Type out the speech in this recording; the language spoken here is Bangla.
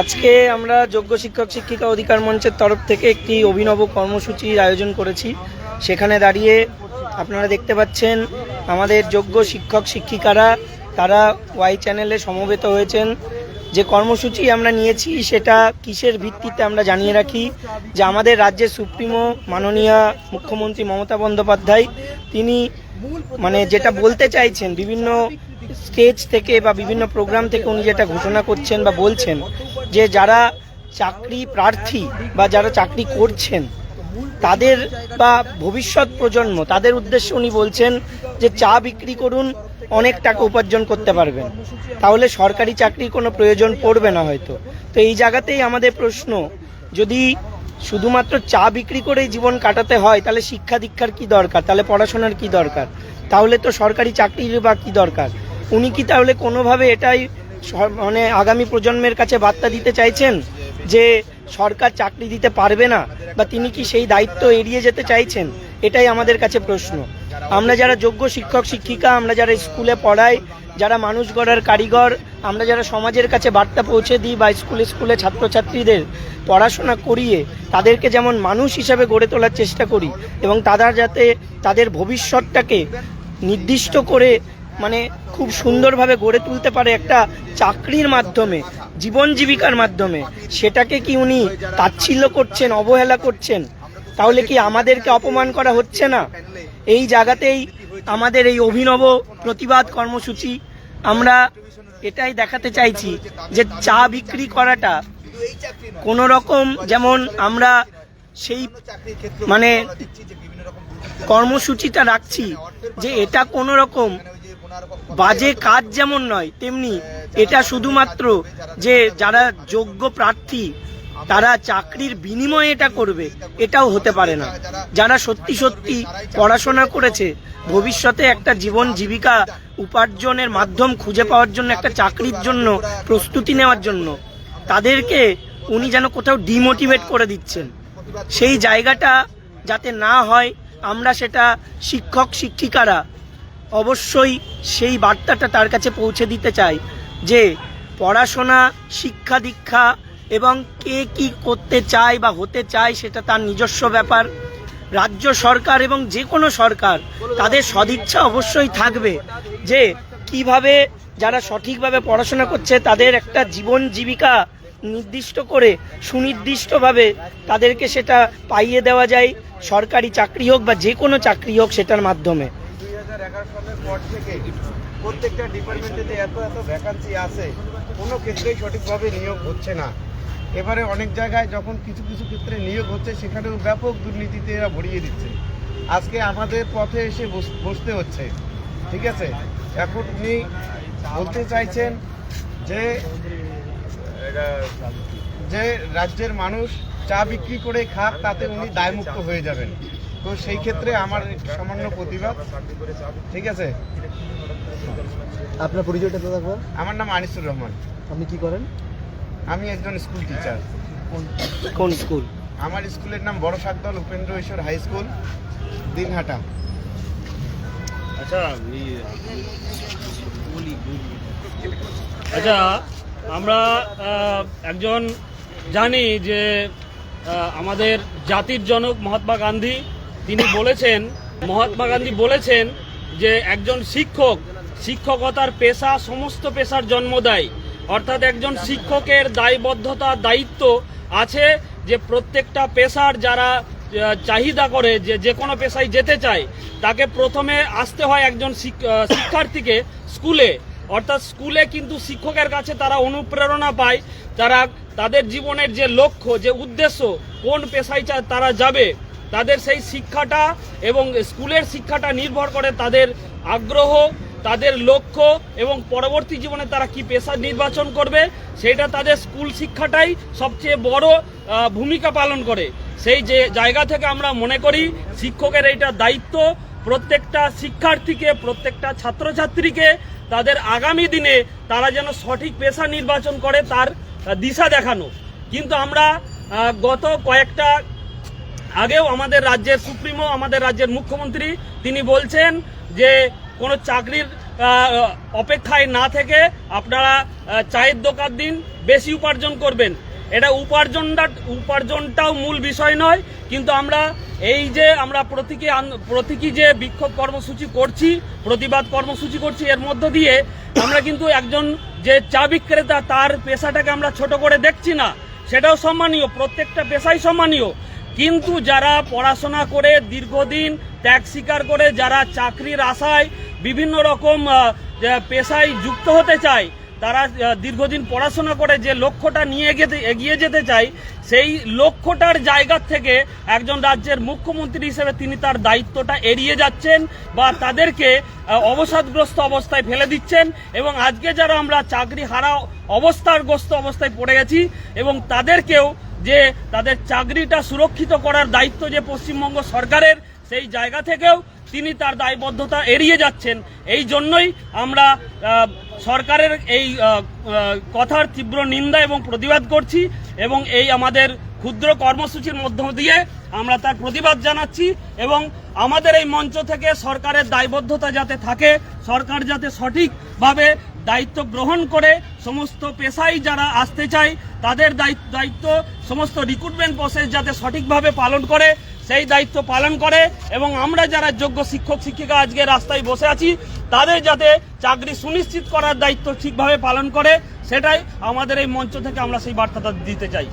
আজকে আমরা যোগ্য শিক্ষক শিক্ষিকা অধিকার মঞ্চের তরফ থেকে একটি অভিনব কর্মসূচির আয়োজন করেছি। সেখানে দাঁড়িয়ে আপনারা দেখতে পাচ্ছেন আমাদের যোগ্য শিক্ষক শিক্ষিকারা, তারা ওয়াই চ্যানেলে সমবেত হয়েছেন। যে কর্মসূচি আমরা নিয়েছি সেটা কিসের ভিত্তিতে আমরা জানিয়ে রাখি? যে আমাদের রাজ্যের সুপ্রিমো মাননীয় মুখ্যমন্ত্রী মমতা বন্দ্যোপাধ্যায়, তিনি মানে যেটা বলতে চাইছেন, বিভিন্ন স্টেজ থেকে বা বিভিন্ন প্রোগ্রাম থেকে উনি যেটা ঘোষণা করছেন বা বলছেন যে যারা চাকরি প্রার্থী বা যারা চাকরি করছেন, তাদের বা ভবিষ্যৎ প্রজন্ম, তাদের উদ্দেশ্যে উনি বলছেন যে চা বিক্রি করুন, অনেক টাকা উপার্জন করতে পারবেন। তাহলে সরকারি চাকরির কোনো প্রয়োজন পড়বে না হয়তো। তো এই জায়গাতেই আমাদের প্রশ্ন, যদি শুধুমাত্র চা বিক্রি করেই জীবন কাটাতে হয়, তাহলে শিক্ষা দীক্ষার কি দরকার? তাহলে পড়াশোনার কি দরকার? তাহলে তো সরকারি চাকরির বা কি দরকার? উনি কি তাহলে কোনোভাবে এটাই মানে আগামী প্রজন্মের কাছে বার্তা দিতে চাইছেন? যে সরকার চাকরি দিতে পারবে না, বা তিনি কি সেই দায়িত্ব এড়িয়ে যেতে চাইছেন? এটাই আমাদের কাছে প্রশ্ন। আমরা যারা যোগ্য শিক্ষক, শিক্ষিকা, আমরা যারা স্কুলে পড়াই, যারা মানুষ গড়ার কারিগর আমরা যারা সমাজের কাছে বার্তা পৌঁছে দিই বা স্কুলে স্কুলে ছাত্রছাত্রীদের পড়াশোনা করিয়ে তাদেরকে যেমন মানুষ হিসাবে গড়ে তোলার চেষ্টা করি এবং তারা যাতে তাদের ভবিষ্যৎটাকে নির্দিষ্ট করে মানে খুব সুন্দরভাবে গড়ে তুলতে পারে একটা চাকরির মাধ্যমে, জীবন জীবিকার মাধ্যমে, সেটাকে কি উনি তাচ্ছিল্য করছেন, অবহেলা করছেন? তাহলে কি আমাদেরকে অপমান করা হচ্ছে না? এই জায়গাতেই আমাদের এই অভিনব প্রতিবাদ কর্মসূচি আমরা এটাই দেখাতে চাইছি যে চা বিক্রি করাটা কোনো রকম যেমন আমরা সেই মানে কর্মসূচিটা রাখছি যে এটা কোনো রকম বাজে কাজ যেমন নয়, তেমনি এটা শুধুমাত্র যে যারা যোগ্য প্রার্থী তারা চাকরির বিনিময়ে এটা করবে, এটাও হতে পারে না। যারা সত্যি সত্যি পড়াশোনা করেছে, ভবিষ্যতে একটা জীবন জীবিকা উপার্জনের মাধ্যম খুঁজে পাওয়ার জন্য, একটা চাকরির জন্য, প্রস্তুতি নেওয়ার জন্য, তাদেরকে উনি যেন কোথাও ডিমোটিভেট করে দিচ্ছেন। সেই জায়গাটা যাতে না হয়, আমরা সেটা শিক্ষক শিক্ষিকারা অবশ্যই সেই বার্তাটা তার কাছে পৌঁছে দিতে চাই যে, পড়াশোনা, শিক্ষা দীক্ষা এবং কে কি করতে চায় বা হতে চায় সেটা তার নিজস্ব ব্যাপার। রাজ্য সরকার এবং যে কোনো সরকার তাদের সদিচ্ছা অবশ্যই থাকবে যে কীভাবে যারা সঠিকভাবে পড়াশোনা করছে তাদের একটা জীবন জীবিকা নির্দিষ্ট করে, সুনির্দিষ্টভাবে তাদেরকে সেটা পাইয়ে দেওয়া যায়, সরকারি চাকরি হোক বা যে কোনো চাকরি হোক সেটার মাধ্যমে। প্রত্যেকটা ডিপার্টমেন্টে এত এত ভ্যাকান্সি আছে, কোনো ক্ষেত্রেই সঠিকভাবে নিয়োগ হচ্ছে না। এবারে অনেক জায়গায় যখন কিছু কিছু ক্ষেত্রে নিয়োগ হচ্ছে সেখানেও ব্যাপক দুর্নীতিতে এরা ভরিয়ে দিচ্ছে। আজকে আমাদের পথে এসে বস- বসতে হচ্ছে ঠিক আছে? এখন উনি বলতে চাইছেন যে যে রাজ্যের মানুষ চা বিক্রি করে খাক তাতে উনি দায়মুক্ত হয়ে যাবেন। তো সেই ক্ষেত্রে আমার সামান্য প্রতিবাদ ঠিক আছে? আপনার পরিচয়টা তো থাকবেন আমার নাম আনিসুর রহমান। আপনি কি করেন? আমি একজন স্কুল টিচার কোন স্কুল আমার স্কুলের নাম বড় শাকদল উপেন্দ্র ঈশ্বর হাই স্কুল দিনহাটা। আচ্ছা আচ্ছা আমরা একজন জানি যে আমাদের জাতির জনক মহাত্মা গান্ধী তিনি বলেছেন মহাত্মা গান্ধী বলেছেন যে একজন শিক্ষক শিক্ষকতার পেশা সমস্ত পেশার জন্ম দেয়। অর্থাৎ একজন শিক্ষকের দায়বদ্ধতা, দায়িত্ব আছে যে প্রত্যেকটা পেশার যারা চাহিদা করে যে যে কোনো পেশায় যেতে চায়, তাকে প্রথমে আসতে হয় একজন শিক- শিক্ষার্থীকে স্কুলে। অর্থাৎ স্কুলে কিন্তু শিক্ষকের কাছে তারা অনুপ্রেরণা পায়, তারা তাদের জীবনের যে লক্ষ্য, যে উদ্দেশ্য, কোন পেশায় তারা যাবে, তাদের সেই শিক্ষাটা এবং স্কুলের শিক্ষাটা নির্ভর করে তাদের আগ্রহ তাদের লক্ষ্য এবং পরবর্তী জীবনে তারা কি পেশা নির্বাচন করবে, সেটা তাদের স্কুল শিক্ষাটাই সবচেয়ে বড় ভূমিকা পালন করে। সেই যে জায়গা থেকে আমরা মনে করি, শিক্ষকের এইটা দায়িত্ব, প্রত্যেকটা শিক্ষার্থীকে, প্রত্যেকটা ছাত্রছাত্রীকে, তাদের আগামী দিনে তারা যেন সঠিক পেশা নির্বাচন করে তার দিশা দেখানো। কিন্তু আমরা গত কয়েকটা, আগেও আমাদের রাজ্যের সুপ্রিমো, আমাদের রাজ্যের মুখ্যমন্ত্রী, তিনি বলছেন যে কোনো চাকরির অপেক্ষায় না থেকে আপনারা চায়ের দোকান দিন, বেশি উপার্জন করবেন। এটা উপার্জনটা, উপার্জনটাও মূল বিষয় নয়, কিন্তু আমরা এই যে আমরা প্রতীকী প্রতীকী যে বিক্ষোভ কর্মসূচি করছি, প্রতিবাদ কর্মসূচি করছি, এর মধ্য দিয়ে আমরা কিন্তু একজন যে চা বিক্রেতা, তার পেশাটাকে আমরা ছোট করে দেখছি না। সেটাও সম্মানীয়, প্রত্যেকটা পেশাই সম্মানীয়। কিন্তু যারা পড়াশোনা করে, দীর্ঘদিন ত্যাগ স্বীকার করে, যারা চাকরির আশায় বিভিন্ন রকম পেশায় যুক্ত হতে চায়, তারা দীর্ঘদিন পড়াশোনা করে যে লক্ষ্যটা নিয়ে এগিয়ে যেতে চায়, সেই লক্ষ্যটার জায়গা থেকে একজন রাজ্যের মুখ্যমন্ত্রী হিসেবে তিনি তার দায়িত্বটা এড়িয়ে যাচ্ছেন বা তাদেরকে অবসাদগ্রস্ত অবস্থায় ফেলে দিচ্ছেন এবং আজকে যারা আমরা চাকরি হারা অবস্থারগ্রস্ত অবস্থায় পড়ে গেছি এবং তাদেরকেও যে তাদের চাকরিটা সুরক্ষিত করার দায়িত্ব যে পশ্চিমবঙ্গ সরকারের, সেই জায়গা থেকেও তিনি তার দায়বদ্ধতা এড়িয়ে যাচ্ছেন। এই জন্যই আমরা সরকারের এই কথার তীব্র নিন্দা এবং প্রতিবাদ করছি এবং এই আমাদের ক্ষুদ্র কর্মসূচির মধ্য দিয়ে আমরা তার প্রতিবাদ জানাচ্ছি এবং আমাদের এই মঞ্চ থেকে সরকারের দায়বদ্ধতা যাতে থাকে, সরকার যাতে সঠিকভাবে দায়িত্ব গ্রহণ করে, সমস্ত পেশায় যারা আসতে চায়, তাদের দায়িত্ব সমস্ত রিক্রুটমেন্ট প্রসেস যাতে সঠিকভাবে পালন করে সেই দায়িত্ব পালন করে এবং আমরা যারা যোগ্য শিক্ষক, শিক্ষিকা আজকে রাস্তায় বসে আছি, তাদের যাতে চাকরি সুনিশ্চিত করার দায়িত্ব ঠিকভাবে পালন করে, সেটাই আমাদের এই মঞ্চ থেকে আমরা সেই বার্তাটা দিতে চাই।